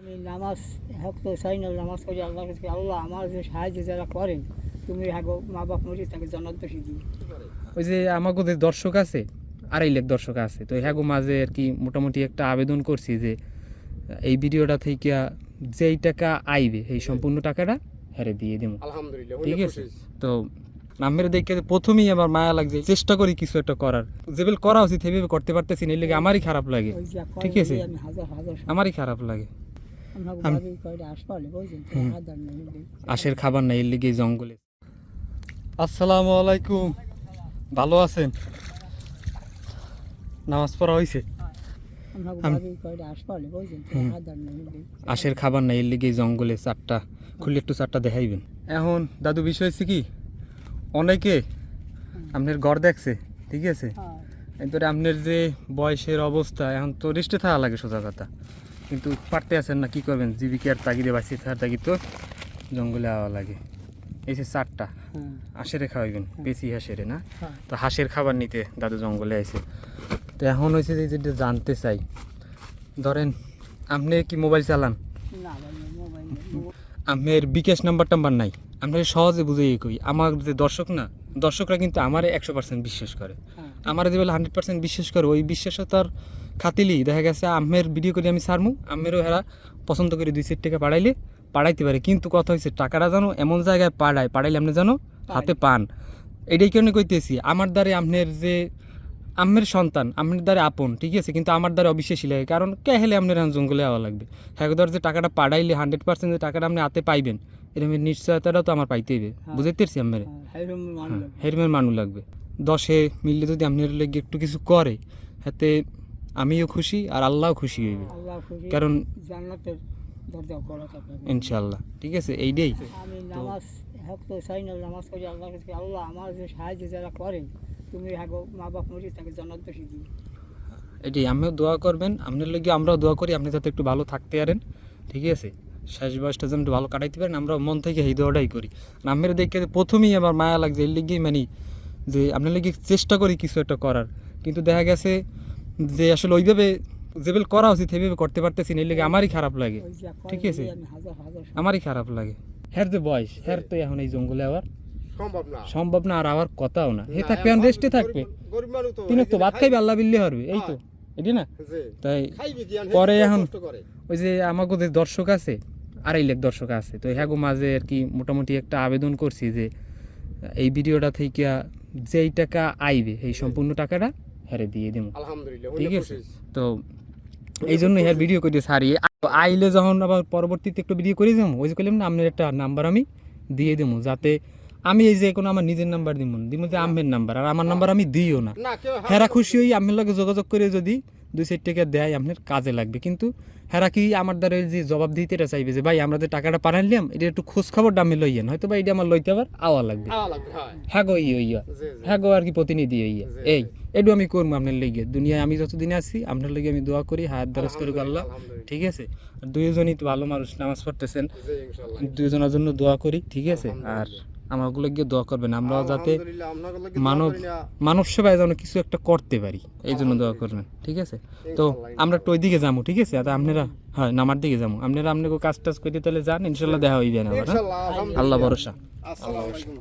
আমি নামাজ হক তো চাই না নামাজ করি আল্লাহ কাছে। আল্লাহ আমার যে সাহায্য যারা করেন তুমি হাগো মা বাপ মরি তাকে জন্নত দোষী দিই ওই যে আমাকে যে দর্শক আছে আড়াই লাখ দর্শক আছে তো হ্যাগো মাঝে আর কি মোটামুটি একটা আবেদন করছি যে এই ভিডিওটা থেকে যেই টাকা আইবে এই সম্পূর্ণ টাকাটা হ্যারে দিয়ে দিব আলহামদুলিল্লাহ ঠিক আছে? তো নামের দেখে প্রথমেই আমার মায়া লাগছে চেষ্টা করি কিছু একটা করার। যেভাবে করা উচিত সেভাবে করতে পারতেছি না এর লেগে আমারই খারাপ লাগে। ঠিক আছে। আমি হাজার হাজার আমারই খারাপ লাগে। আশের খাবার নাই এর লেগে জঙ্গলে। আসসালামু আলাইকুম। ভালো আছেন? নামাজ পড়া হয়েছে আশের খাবার নাই এর লেগে জঙ্গলে চারটা খুললে একটু চারটা দেখাইবেন। এখন দাদু বিষয় হচ্ছে কি? অনেকে আপনার ঘর দেখছে ঠিক আছে? হ্যাঁ। এরপরে আপনার যে বয়সের অবস্থা এখন তো রেস্টে থাকা লাগে সোজা কথা। কিন্তু পারতে আছেন না কি করবেন? জীবিকার তাগিদে বাঁচিয়ে থাকার তাগিদ তো জঙ্গলে আওয়া লাগে। এই যে চারটা হাঁসেরে খাওয়াইবেন বেশি হাঁসেরে না? হ্যাঁ। তো হাঁসের খাবার নিতে দাদু জঙ্গলে আইছে। তো এখন হয়েছে যে যেটা জানতে চাই। ধরেন আপনি কি মোবাইল চালান? আপনার বিকাশ নাম্বার টাম্বার নাই। আপনার সহজে বুঝে কই আমার যে দর্শক না দর্শকরা কিন্তু আমারে একশো পার্সেন্ট বিশ্বাস করে। হ্যাঁ। আমার যে বলে হান্ড্রেড পার্সেন্ট বিশ্বাস করে ওই বিশ্বাসতার খাতিলি। দেখা গেছে আমের ভিডিও করে আমি সারমু আমেরও হেরা পছন্দ করে দুই সেট টাকা পাড়াইলে পাড়াইতে পারে। কিন্তু কথা হয়েছে টাকাটা জানো এমন জায়গায় পাড়ায় পাড়াইলে আপনি জানো হাতে পান। এটাই কেন কইতেছি আমার দ্বারে আপনার যে আমের সন্তান আপনার দ্বারে আপন ঠিক আছে? কিন্তু আমার দ্বারা অবিশ্বাসী লাগে কারণ কে হেলে আপনার এখন জঙ্গলে আওয়া লাগবে? হ্যাঁ ধর যে টাকাটা পাড়াইলে হান্ড্রেড পার্সেন্ট যে টাকাটা আপনি হাতে পাইবেন এরকম নিশ্চয়তাটাও তো আমার পাইতে হবে হ্যাঁ। বুঝতে পারছি আমার হ্যাঁ হ্যাঁ হেরমের মানুষ লাগবে। দশে মিললে যদি আপনার লেগে একটু কিছু করে হাতে আমিও খুশি আর আল্লাহও খুশি হইবে। আল্লাহ কারণ জান্নাতের দরজা খোলা থাকবে। ইনশাল্লাহ ঠিক আছে এইটাই। আমি নামাজ হক তো চাই না নামাজ করি আল্লাহ কাছে আল্লাহ আমার যে সাহায্য যারা করেন তুমি হাগো মা বাপ মরি তাকে জন্নত দিই এটাই আমিও দোয়া করবেন আপনার লেগে আমরাও দোয়া করি আপনি যাতে একটু ভালো থাকতে পারেন। ঠিক আছে শেষ বয়সটা যেন একটু ভালো কাটাইতে পারেন আমরা মন থেকে এই দোয়াটাই করি। আমের দেখে প্রথমেই আমার মায়া লাগছে এর লেগেই মানে যে আপনার লেগে চেষ্টা করি কিছু একটা করার। কিন্তু দেখা গেছে যে আসলে ওইভাবে যেভাবে করা উচিত সেইভাবে করতে পারতেছি না এর লেগে আমারই খারাপ লাগে। ঠিক আছে। আমারই খারাপ লাগে। হ্যার যে বয়স হ্যার তো এখন এই জঙ্গলে আবার। সম্ভব না। আর আবার কথাও না। হে থাকবে এখন রেস্টে থাকবে। তিনি তো এই ভাত খাইবে আল্লাহ বিল্লি হারবে এই তো হ্যাঁ। এটি না? তাই খাইবে কি আর? পরে এখন- ওই যে আমাকে যে দর্শক আছে আড়াই লাখ দর্শক আছে তো হ্যাগো মাঝে আর কি মোটামুটি একটা আবেদন করছি যে এই ভিডিওটা থেকে যেই টাকা আইবে এই সম্পূর্ণ টাকাটা হ্যারে দিয়ে দিব আলহামদুলিল্লাহ ঠিক আছে? তো এই জন্য হ্যাঁ ভিডিও করে সারি আইলে যখন আবার পরবর্তীতে একটু ভিডিও করে যাব ওই যে করলাম না আপনার একটা নাম্বার আমি দিয়ে দেবো যাতে আমি এই যে কোনো আমার নিজের নাম্বার দিব দিব যে আমের নাম্বার আর আমার নাম্বার আমি দিইও না। হ্যাঁ হেরা খুশি হই আমের লগে যোগাযোগ করে যদি দুই সাইড টাকা দেয় আপনার কাজে লাগবে। কিন্তু হেরা কি আমার দ্বারা যে জবাব দিতে এটা চাইবে যে ভাই আমরা যে টাকাটা পাঠাইলাম এটা একটু খোঁজ খবর আমি লইয়েন হয়তো বা এটা আমার লইতে আবার আওয়া লাগবে। হয়। গো ইয়ে ইয়া। হ্যাঁ গো আর কি প্রতিনিধি হইয়া জি, এই এটু আমি করব আপনার লেগে। দুনিয়ায় আমি যতদিন আছি আপনার লেগে আমি দোয়া করি হাত দরজ করি আল্লাহ। ঠিক আছে? দুইজনই তো ভালো মানুষ নামাজ পড়তেছেন। দুইজনের জন্য দোয়া করি ঠিক আছে? আর আমাগুলো গিয়ে দোয়া করবেন। আমরা যাতে মানব মানব সেবায় যেন কিছু একটা করতে পারি এই জন্য দোয়া করবেন ঠিক আছে? তো আমরা তো ওই দিকে যাব ঠিক আছে? আর আপনারা হ্যাঁ নামার দিকে যাব। আপনারা আপনাকে কাজ টাজ করে তাহলে যান ইনশাল্লাহ দেখা হইবে না হ্যাঁ? আল্লাহ ভরসা। আসসালামু আলাইকুম।